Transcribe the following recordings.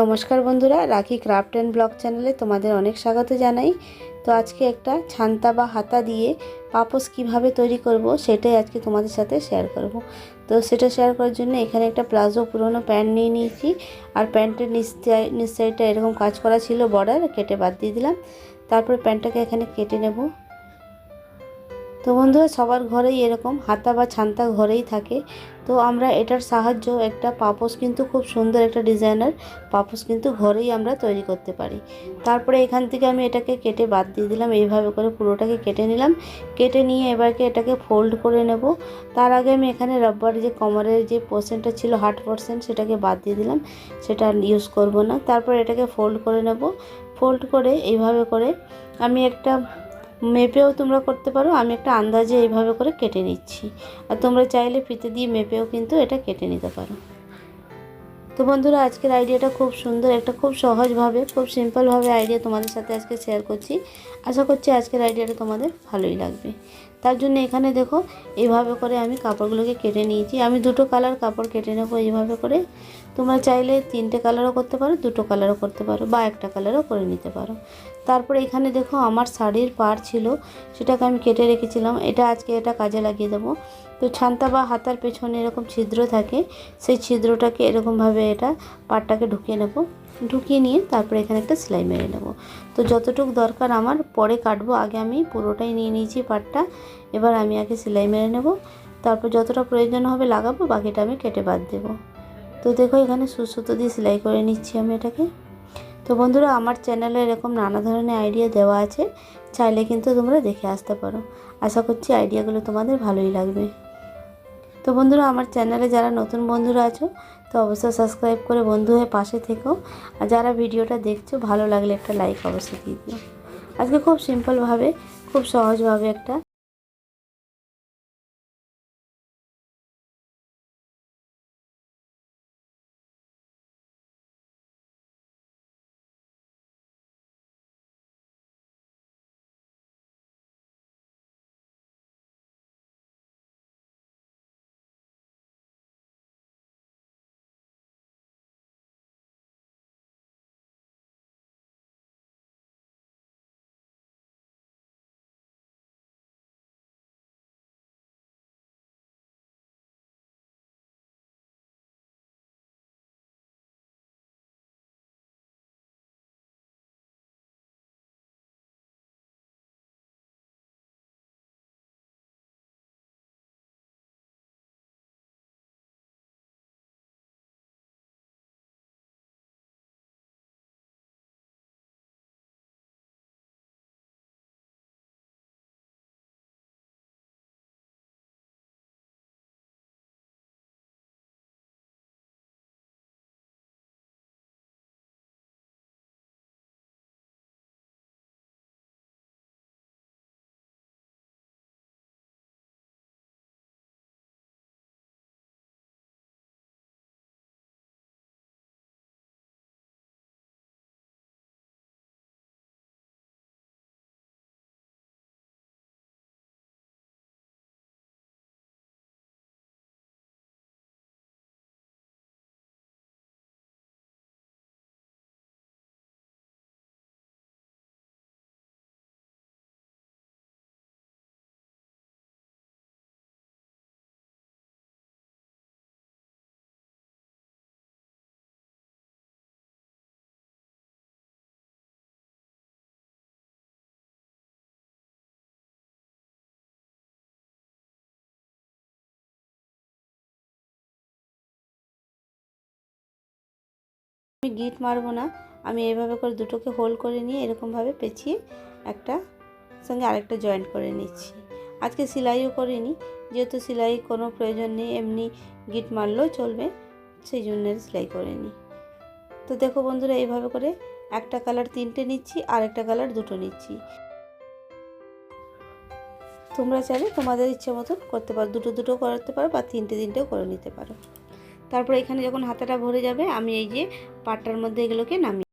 নমস্কার বন্ধুরা, রাখি ক্রাফট অ্যান্ড ব্লগ চ্যানেলে তোমাদের অনেক স্বাগত জানাই। তো আজকে একটা ছান্তা বা হাতা দিয়ে পাপোস কীভাবে তৈরি করব সেটাই আজকে তোমাদের সাথে শেয়ার করব। তো সেটা শেয়ার করার জন্য এখানে একটা প্লাজো পুরনো প্যান্ট নিয়ে নিয়েছি। আর প্যান্টের নিচ সাইডটা এরকম কাজ করা ছিল বর্ডার কেটে বাদ দিয়ে দিলাম। তারপরে প্যান্টটাকে এখানে কেটে নেব। তো বন্ধুরা, সবার ঘরেই এরকম হাতা বা ছান্তা ঘরেই থাকে। তো আমরা এটার সাহায্য, একটা পাপোস কিন্তু খুব সুন্দর একটা ডিজাইনার পাপোস কিন্তু ঘরেই আমরা তৈরি করতে পারি। তারপরে এখান থেকে আমি এটাকে কেটে বাদ দিয়ে দিলাম, এইভাবে করে পুরোটাকে কেটে নিলাম। কেটে নিয়ে এবারকে এটাকে ফোল্ড করে নেব। তার আগে আমি এখানে রাব্বার যে কমারের যে পোর্শনটা ছিল হার্ট পোর্শন সেটাকে বাদ দিয়ে দিলাম। সেটা ইউজ করব না। তারপর এটাকে ফোল্ড করে নেব। ফোল্ড করে এইভাবে করে আমি একটা মেপেও তোমরা করতে পারো। আমি একটা আন্দাজে এইভাবে করে কেটে নিচ্ছি। আর তোমরা চাইলে ফিতে দিয়ে মেপেও কিন্তু এটা কেটে নিতে পারো। তো বন্ধুরা, আজকের আইডিয়াটা খুব সুন্দর, একটা খুব সহজভাবে, খুব সিম্পলভাবে আইডিয়া তোমাদের সাথে আজকে শেয়ার করছি। আশা করছি আজকের আইডিয়াটা তোমাদের ভালোই লাগবে। তার জন্য এখানে দেখো এইভাবে করে আমি কাপড়গুলোকে কেটে নিয়েছি। আমি দুটো কালার কাপড় কেটে নেব এইভাবে করে। তোমরা চাইলে তিনটে কালারও করতে পারো, দুটো কালারও করতে পারো বা একটা কালারও করে নিতে পারো। তারপরে এখানে দেখো আমার শাড়ির পার ছিল, সেটাকে আমি কেটে রেখেছিলাম। এটা আজকে এটা কাজে লাগিয়ে দেবো। তো ছান্তা বা হাতার পেছনে এরকম ছিদ্র থাকে, সেই ছিদ্রটাকে এরকমভাবে এটা পাটটাকে ঢুকিয়ে নেব। ঢুকিয়ে নিয়ে তারপরে এখানে একটা সেলাই মেরে নেব। তো যতটুকু দরকার আমার, পরে কাটবো। আগে আমি পুরোটাই নিয়ে নিয়েছি পাটটা। এবার আমি আগে সেলাই মেরে নেব। তারপর যতটা প্রয়োজন হবে লাগাবো, বাকিটা আমি কেটে বাদ দেবো। তো দেখো এখানে সুসুতো দিয়ে সেলাই করে নিচ্ছি আমি এটাকে। তো বন্ধুরা, আমার চ্যানেলে এরকম নানা ধরনের আইডিয়া দেওয়া আছে। চাইলে কিন্তু তোমরা দেখে আসতে পারো। আশা করছি আইডিয়াগুলো তোমাদের ভালোই লাগবে। তো বন্ধুরা, আমার চ্যানেলে যারা নতুন বন্ধুরা আছো তো অবশ্যই সাবস্ক্রাইব করে বন্ধু হয়ে পাশে থেকো। আর যারা ভিডিওটা দেখছ, ভালো লাগলে একটা লাইক অবশ্যই দিয়ে দিও। আজকে খুব সিম্পলভাবে খুব সহজভাবে একটা আমি গিট মারবো না। আমি এভাবে করে দুটোকে হোল্ড করে নিয়ে এরকমভাবে পেঁচিয়ে একটা সঙ্গে আরেকটা জয়েন্ট করে নিচ্ছি। আজকে সেলাইও করিনি, যেহেতু সেলাই কোনো প্রয়োজন নেই, এমনি গিট মারলেও চলবে, সেই জন্য সেলাই করে নিই তো দেখো বন্ধুরা, এইভাবে করে একটা কালার তিনটে নিচ্ছি আর একটা কালার দুটো নিচ্ছি। তোমরা চাইলে তোমাদের ইচ্ছে মতন করতে পারো, দুটো দুটো করতে পারো বা তিনটে তিনটেও করে নিতে পারো। তারপর এখানে যখন হাতাটা ভরে যাবে আমি এই যে পাটটার মধ্যে এগুলোকে নামিয়ে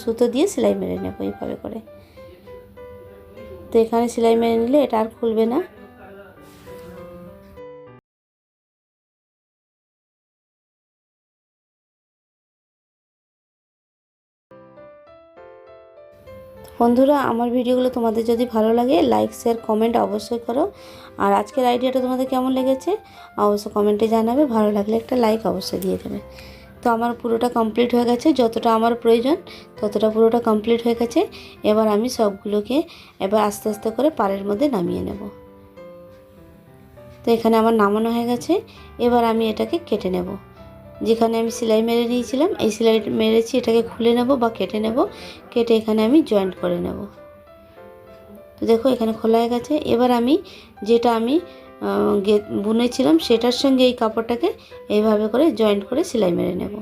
সুতো দিয়ে সেলাই মেরে নেব এইভাবে করে। তো এখানে সেলাই মেরে নিলে এটা আর খুলবে না। বন্ধুরা, আমার ভিডিওগুলো তোমাদের যদি ভালো লাগে লাইক শেয়ার কমেন্ট অবশ্যই করো। আর আজকের আইডিয়াটা তোমাদের কেমন লেগেছে, অবশ্যই কমেন্টে জানাবে। ভালো লাগলে একটা লাইক অবশ্যই দিয়ে দেবে। তো আমার পুরোটা কমপ্লিট হয়ে গেছে, যতটা আমার প্রয়োজন ততটা পুরোটা কমপ্লিট হয়ে গেছে। এবার আমি সবগুলোকে এবার আস্তে আস্তে করে পাড়ের মধ্যে নামিয়ে নেব। তো এখানে আমার নামানো হয়ে গেছে, এবার আমি এটাকে কেটে নেব। যেখানে আমি সেলাই মেরে নিয়েছিলাম এই সেলাই মেরেছি, এটাকে খুলে নেব বা কেটে নেব, কেটে এখানে আমি জয়েন্ট করে নেব। তো দেখো এখানে খোলা হয়ে গেছে, এবার আমি যেটা আমি বুনেছিলাম সেটার সঙ্গে এই কাপড়টাকে এইভাবে করে জয়েন্ট করে সেলাই মেরে নেব।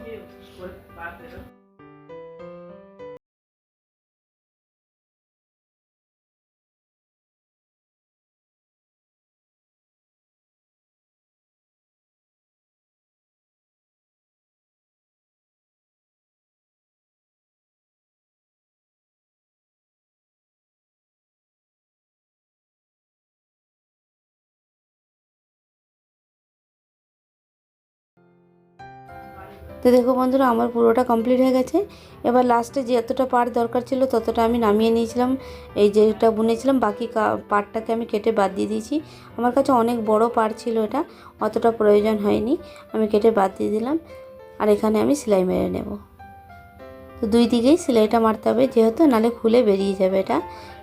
তো দেখো বন্ধুরা, আমার পুরোটা কমপ্লিট হয়ে গেছে। এবার লাস্টে যে এতটা পার্ট দরকার ছিল, ততটা আমি নামিয়ে নিয়েছিলাম। এই যেটা বুনেছিলাম, বাকি পার্টটাকে আমি কেটে বাদ দিয়ে দিয়েছি। আমার কাছে অনেক বড় পার্ট ছিল এটা, অতটা প্রয়োজন হয়নি, আমি কেটে বাদ দিয়ে দিলাম। আর এখানে আমি সেলাই মেরে নেব। তো দুই দিকেই সেলাইটা মারতে হবে, যেহেতু নালে খুলে বেরিয়ে যাবে এটা।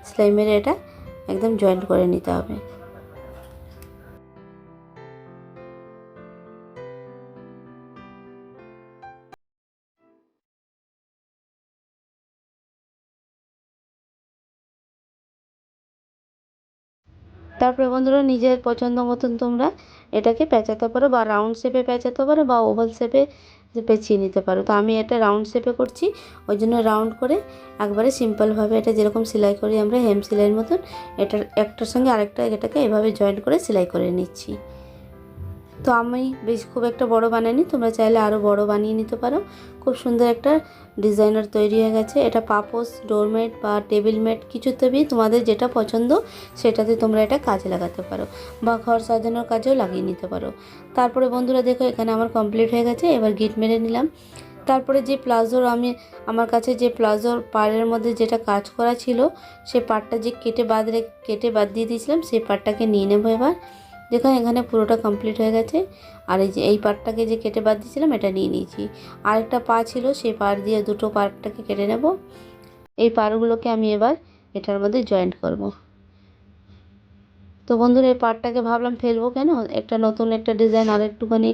সেলাই মেরে এটা একদম জয়েন্ট করে নিতে হবে। তারপরে বন্ধুরা নিজের পছন্দ মতন তোমরা এটাকে পেঁচাতে পারো বা রাউন্ড শেপে পেঁচাতে পারো বা ওভাল শেপে পেঁচিয়ে নিতে পারো। তো আমি এটা রাউন্ড শেপে করছি, ওই জন্য রাউন্ড করে একবারে সিম্পলভাবে এটা যেরকম সেলাই করি আমরা হেম সেলাইয়ের মতন, এটার একটার সঙ্গে আরেকটা এটাকে এভাবে জয়েন্ট করে সেলাই করে নিচ্ছি। তো আমি বেশ খুব একটা বড় বানাইনি, তোমরা চাইলে আরও বড় বানিয়ে নিতে পারো। খুব সুন্দর একটা ডিজাইনার তৈরি হয়ে গেছে। এটা পাপোস ডোরমেট বা টেবিল ম্যাট কিছুতেই তোমাদের যেটা পছন্দ সেটাতে তোমরা এটা কাজে লাগাতে পারো বা ঘর সাজানোর কাজেও লাগিয়ে নিতে পারো। তারপরে বন্ধুরা দেখো, এখানে আমার কমপ্লিট হয়ে গেছে, এবার গিট মেরে নিলাম। তারপরে যে প্লাজোর আমি, আমার কাছে যে প্লাজোর পাড়ের মধ্যে যেটা কাজ করা ছিল, সে পাড়টা যে কেটে বাদ রে কেটে বাদ দিয়ে দিয়েছিলাম, সেই পাড়টাকে নিয়ে নেব এবার। দেখো এখানে পুরোটা কমপ্লিট হয়ে গেছে। আর এই যে, এই পার্টটাকে যে কেটে বাদ দিয়েছিলাম, এটা নিয়ে নিয়েছি। আরেকটা পা ছিল, সেই পাড় দিয়ে দুটো পার্টটাকে কেটে নেব। এই পারগুলোকে আমি এবার এটার মধ্যে জয়েন্ট করব। তো বন্ধুরা, এই পার্টটাকে ভাবলাম ফেলব কেন? একটা নতুন একটা ডিজাইন আর একটুখানি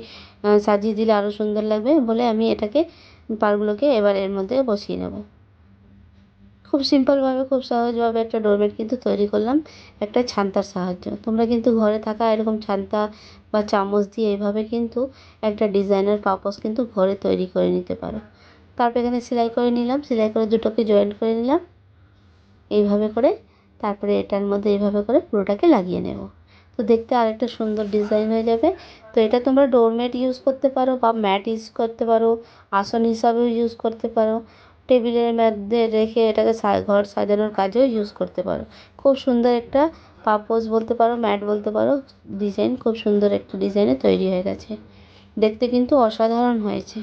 সাজিয়ে দিলে আরও সুন্দর লাগবে বলে আমি এটাকে, পারগুলোকে এবার এর মধ্যে বসিয়ে নেব। খুব সিম্পলভাবে খুব সহজভাবে একটা ডোরমেট কিন্তু তৈরি করলাম। একটা ছান্তার সাহায্য। তোমরা কিন্তু ঘরে থাকা এরকম ছান্তা বা চামচ দিয়ে এইভাবে কিন্তু একটা ডিজাইনার পাপোস কিন্তু ঘরে তৈরি করে নিতে পারো। তারপর এখানে সেলাই করে নিলাম। সেলাই করে দুটোকে জয়েন্ট করে নিলাম। এইভাবে করে তারপরে এটার মধ্যে এইভাবে করে পুরোটাকে লাগিয়ে নেব। তো দেখতে আরেকটা সুন্দর ডিজাইন হয়ে যাবে। তো এটা তোমরা ডোরমেট ইউজ করতে পারো বা ম্যাট ইউজ করতে পারো। আসন হিসাবেও ইউজ করতে পারো। টেবিলের মধ্যে রেখে এটাকে সা- ঘর সাজানোর কাজেও ইউজ করতে পারো। খুব সুন্দর একটা পাপোশ বলতে পারো ম্যাট বলতে পারো ডিজাইন খুব সুন্দর একটা ডিজাইনে তৈরি হয়ে গেছে। দেখতে কিন্তু অসাধারণ হয়েছে।